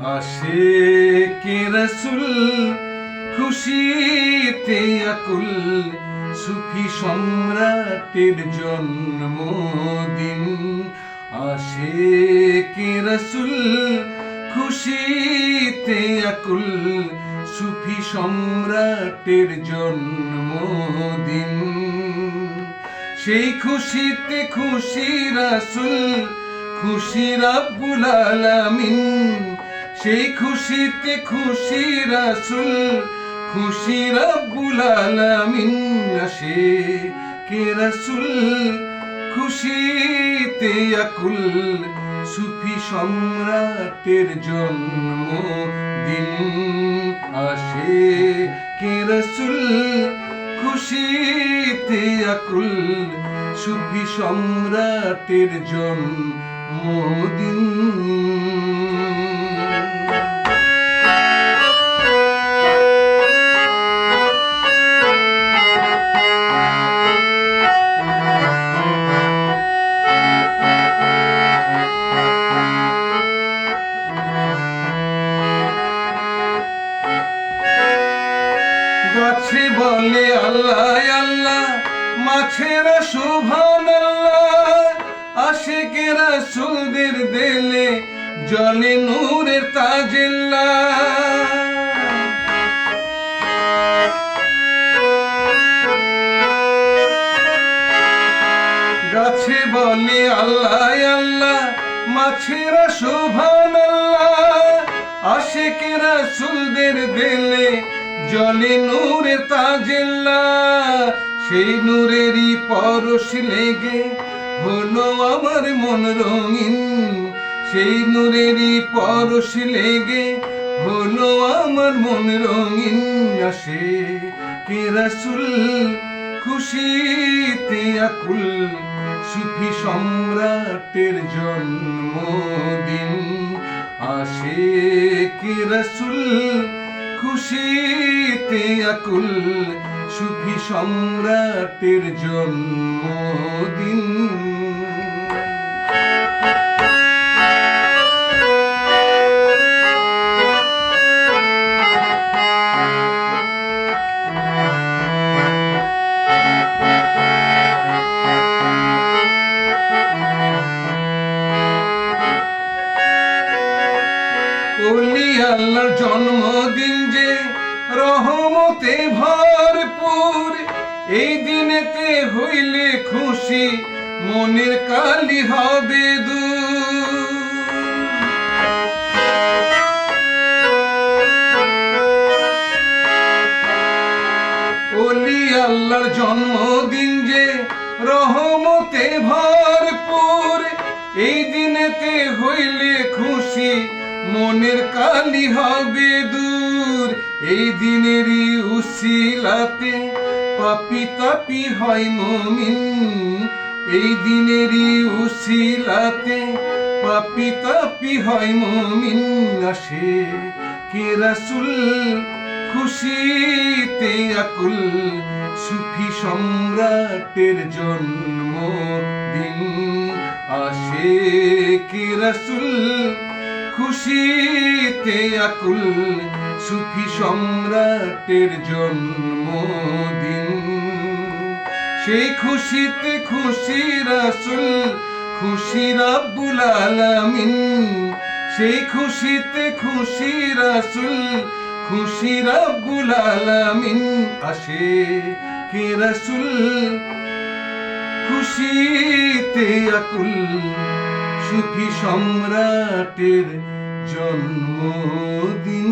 আসে কে রসুল খুশিতে আকুল, সুফি সম্রাটের জন্মদিন। আসে কে রসুল খুশিতে আকুল, সুফি সম্রাটের জন্মদিন। সেই খুশিতে খুশি রাসুল, খুশি রাব্বুল আলামিন। সেই খুশিতে খুশি রাসুল খুশি রাব্বুল আলামিন আসে। কে রাসুল? খুশিতে আকুল, সুফি সম্রাটের জন্মদিন আসে। কে রসুল? খুশিতে আকুল, সুফি সম্রাটের জন্মদিন গাছে বলে আল্লাহ আল্লাহ, মাছেরা শোভান আল্লাহ, আশেকেরা সুলদের দেলে জলে নূরের তাজেল্লা। গাছে বলে আল্লাহ আল্লাহ, মাছেরা শোভান আল্লাহ, আশেকেরা সুলদের দেলে জলে নূরের তাজেল্লা, সেই নূরেরই পরশ লেগে হলো আমার মন রঙিন। সেই নূরেরই পরশ লেগে হলো আমার মন রঙিন। আসে কে রাসুল খুশিতে আকুল সুফি সম্রাটের জন্মদিন। আসে কে রসুল খুশিতে আকুল সুফি সম্রাটের জন্মদিন। আল্লাহর জন্মদিন রহমতে ভরপুর। এই দিনেতে হইলে খুশি, মনের কালি হবে ওলি আল্লাহর জন্মদিন যে রহমতে ভরপুর, এই দিনেতে হইলে খুশি মনের কালি হবে দূর। এই দিনেরই উসিলাতে পাপি তাপি হয় মমিন। এই দিনেরই উসিলাতে পাপি তাপি হয় মমিন। আসে কে রাসুল খুশিতে আকুল। সুফি সম্রাটের জন্মদিন। আসে কি রসুল খুশিতে আকুল সুফি সম্রাটের জন্মদিন। সেই খুশিতে খুশি রাসুল খুশি রাব্বুল আলামিন। সেই খুশিতে খুশি রাসুল খুশি রাব্বুল আলামিন আসে কে রাসুল? খুশিতে আকুল সুফি সম্রাটের জন্মদিন।